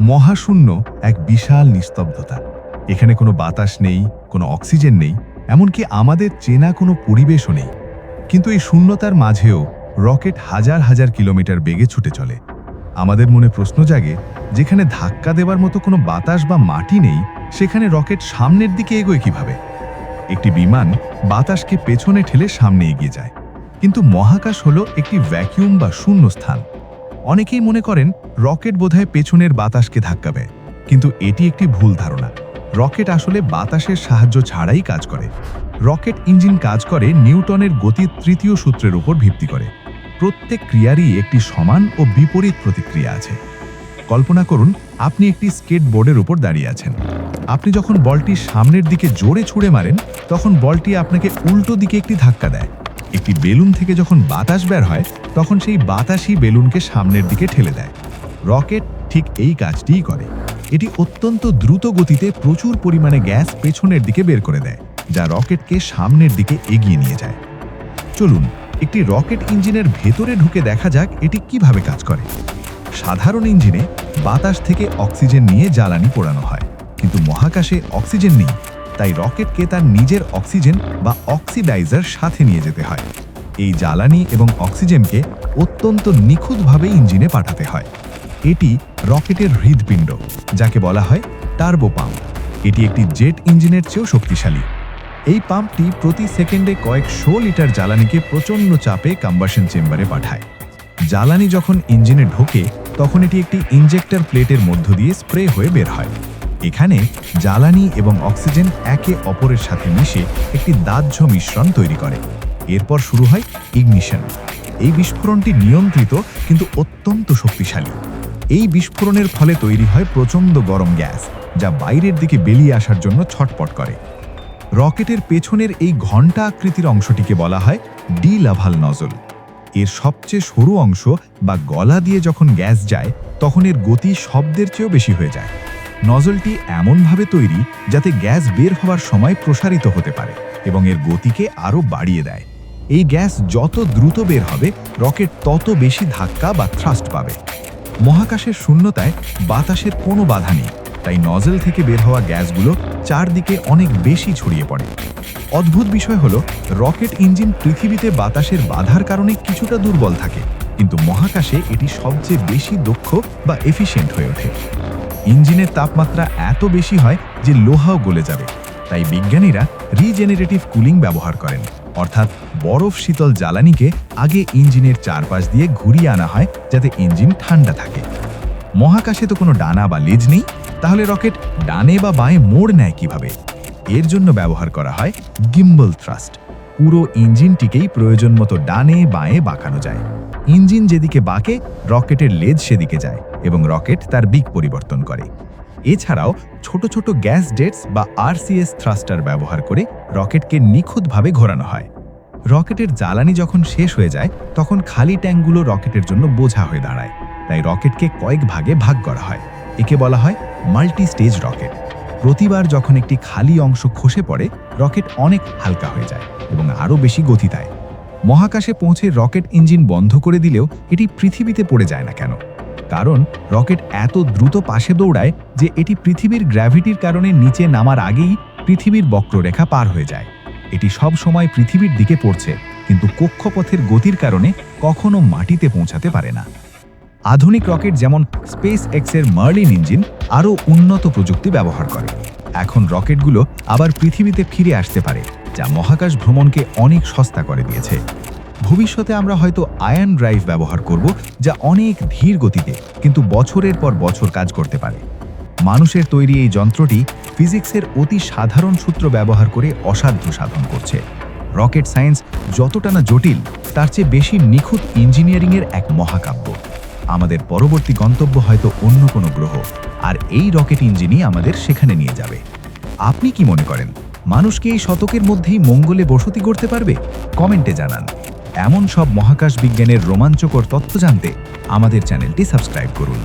মহাশূন্য এক বিশাল নিস্তব্ধতা। এখানে কোনো বাতাস নেই, কোনো অক্সিজেন নেই, এমনকি আমাদের চেনা কোনো পরিবেশও নেই। কিন্তু এই শূন্যতার মাঝেও রকেট হাজার হাজার কিলোমিটার বেগে ছুটে চলে। আমাদের মনে প্রশ্ন জাগে, যেখানে ধাক্কা দেওয়ার মতো কোনো বাতাস বা মাটি নেই, সেখানে রকেট সামনের দিকে এগোয় কীভাবে? একটি বিমান বাতাসকে পেছনে ঠেলে সামনে এগিয়ে যায়। কিন্তু মহাকাশ হলো একটি ভ্যাকিউম বা শূন্য স্থান অনেকেই মনে করেন রকেট বোধহয় পেছনের বাতাসকে ধাক্কাবে কিন্তু এটি একটি ভুল ধারণা। রকেট আসলে বাতাসের সাহায্য ছাড়াই কাজ করে। রকেট ইঞ্জিন কাজ করে নিউটনের গতির তৃতীয় সূত্রের উপর ভিত্তি করে। প্রত্যেক ক্রিয়ারই একটি সমান ও বিপরীত প্রতিক্রিয়া আছে। কল্পনা করুন, আপনি একটি স্কেট বোর্ডের উপর দাঁড়িয়ে আছেন। আপনি যখন বলটি সামনের দিকে জোরে ছুঁড়ে মারেন, তখন বলটি আপনাকে উল্টো দিকে একটি ধাক্কা দেয়। একটি বেলুন থেকে যখন বাতাস বের হয়, তখন সেই বাতাসই বেলুনকে সামনের দিকে ঠেলে দেয়। রকেট ঠিক এই কাজটিই করে। এটি অত্যন্ত দ্রুত গতিতে প্রচুর পরিমাণে গ্যাস পেছনের দিকে বের করে দেয়, যা রকেটকে সামনের দিকে এগিয়ে নিয়ে যায়। চলুন, একটি রকেট ইঞ্জিনের ভেতরে ঢুকে দেখা যাক এটি কীভাবে কাজ করে। সাধারণ ইঞ্জিনে বাতাস থেকে অক্সিজেন নিয়ে জ্বালানি পোড়ানো হয়, কিন্তু মহাকাশে অক্সিজেন নেই। তাই রকেটকে তার নিজের অক্সিজেন বা অক্সিডাইজার সাথে নিয়ে যেতে হয়। এই জ্বালানি এবং অক্সিজেনকে অত্যন্ত নিখুঁতভাবে ইঞ্জিনে পাঠাতে হয়। এটি রকেটের হৃদপিণ্ড যাকে বলা হয় টার্বো পাম্প। এটি একটি জেট ইঞ্জিনের চেয়েও শক্তিশালী। এই পাম্পটি প্রতি সেকেন্ডে কয়েকশো লিটার জ্বালানিকে প্রচণ্ড চাপে কম্বাসন চেম্বারে পাঠায়। জ্বালানি যখন ইঞ্জিনে ঢোকে, তখন এটি একটি ইনজেক্টর প্লেটের মধ্য দিয়ে স্প্রে হয়ে বের হয়। এখানে জ্বালানি এবং অক্সিজেন একে অপরের সাথে মিশে একটি দাহ্য মিশ্রণ তৈরি করে। এরপর শুরু হয় ইগনিশন। এই বিস্ফোরণটি নিয়ন্ত্রিত কিন্তু অত্যন্ত শক্তিশালী। এই বিস্ফোরণের ফলে তৈরি হয় প্রচণ্ড গরম গ্যাস, যা বাইরের দিকে বেরিয়ে আসার জন্য ছটপট করে। রকেটের পেছনের এই ঘণ্টা আকৃতির অংশটিকে বলা হয় ডি লাভাল নজল। এর সবচেয়ে সরু অংশ বা গলা দিয়ে যখন গ্যাস যায়, তখন এর গতি শব্দের চেয়েও বেশি হয়ে যায়। নজলটি এমনভাবে তৈরি যাতে গ্যাস বের হওয়ার সময় প্রসারিত হতে পারে এবং এর গতিকে আরও বাড়িয়ে দেয়। এই গ্যাস যত দ্রুত বের হবে, রকেট তত বেশি ধাক্কা বা থ্রাস্ট পাবে। মহাকাশের শূন্যতায় বাতাসের কোনো বাধা নেই, তাই নজল থেকে বের হওয়া গ্যাসগুলো চারদিকে অনেক বেশি ছড়িয়ে পড়ে। অদ্ভুত বিষয় হলো, রকেট ইঞ্জিন পৃথিবীতে বাতাসের বাধার কারণে কিছুটা দুর্বল থাকে, কিন্তু মহাকাশে এটি সবচেয়ে বেশি দক্ষ বা এফিশিয়েন্ট হয়ে ওঠে। ইঞ্জিনের তাপমাত্রা এত বেশি হয় যে লোহাও গলে যাবে। তাই বিজ্ঞানীরা রিজেনারেটিভ কুলিং ব্যবহার করেন। অর্থাৎ বরফ শীতল জ্বালানিকে আগে ইঞ্জিনের চারপাশ দিয়ে ঘুরিয়ে আনা হয় যাতে ইঞ্জিন ঠান্ডা থাকে। মহাকাশে তো কোনো ডানা বা লেজ নেই। তাহলে রকেট ডানে বা বাঁয়ে মোড় নেয় কীভাবে? এর জন্য ব্যবহার করা হয় গিম্বল থ্রাস্ট। পুরো ইঞ্জিনটিকেই প্রয়োজন মতো ডানে, বাঁয়ে বাঁকানো যায়। ইঞ্জিন যেদিকে বাঁকে, রকেটের লেজ সেদিকে যায় এবং রকেট তার বিক পরিবর্তন করে। এছাড়াও ছোট ছোট গ্যাস জেটস বা আরসিএস থ্রাস্টার ব্যবহার করে রকেটকে নিখুঁতভাবে ঘোরানো হয়। রকেটের জ্বালানি যখন শেষ হয়ে যায়, তখন খালি ট্যাঙ্কগুলো রকেটের জন্য বোঝা হয়ে দাঁড়ায়। তাই রকেটকে কয়েক ভাগে ভাগ করা হয়। একে বলা হয় মাল্টি স্টেজ রকেট। প্রতিবার যখন একটি খালি অংশ খসে পড়ে, রকেট অনেক হালকা হয়ে যায় এবং আরও বেশি গতি দেয়। মহাকাশে পৌঁছে রকেট ইঞ্জিন বন্ধ করে দিলেও এটি পৃথিবীতে পড়ে যায় না কেন? কারণ রকেট এত দ্রুত পাশে দৌড়ায় যে এটি পৃথিবীর গ্র্যাভিটির কারণে নিচে নামার আগেই পৃথিবীর বক্ররেখা পার হয়ে যায়। এটি সব সময় পৃথিবীর দিকে পড়ছে, কিন্তু কক্ষপথের গতির কারণে কখনো মাটিতে পৌঁছাতে পারে না। আধুনিক রকেট যেমন স্পেস এক্সের মার্লিন ইঞ্জিন, আরও উন্নত প্রযুক্তি ব্যবহার করে। এখন রকেটগুলো আবার পৃথিবীতে ফিরে আসতে পারে। যা মহাকাশ ভ্রমণকে অনেক সস্তা করে দিয়েছে। ভবিষ্যতে আমরা হয়তো আয়ন ড্রাইভ ব্যবহার করব, যা অনেক ধীর গতিতে, কিন্তু বছরের পর বছর কাজ করতে পারে। মানুষের তৈরি এই যন্ত্রটি ফিজিক্সের অতি সাধারণ সূত্র ব্যবহার করে অসাধ্য সাধন করছে। রকেট সায়েন্স যতটা না জটিল, তার চেয়ে বেশি নিখুঁত ইঞ্জিনিয়ারিংয়ের এক মহাকাব্য। আমাদের পরবর্তী গন্তব্য হয়তো অন্য কোনো গ্রহ, আর এই রকেট ইঞ্জিনই আমাদের সেখানে নিয়ে যাবে। আপনি কি মনে করেন? মানুষ কি এই শতকের মধ্যেই মঙ্গলে বসতি করতে পারবে? কমেন্টে জানান। এমন সব মহাকাশ বিজ্ঞানের রোমাঞ্চকর তথ্য জানতে আমাদের চ্যানেলটি সাবস্ক্রাইব করুন।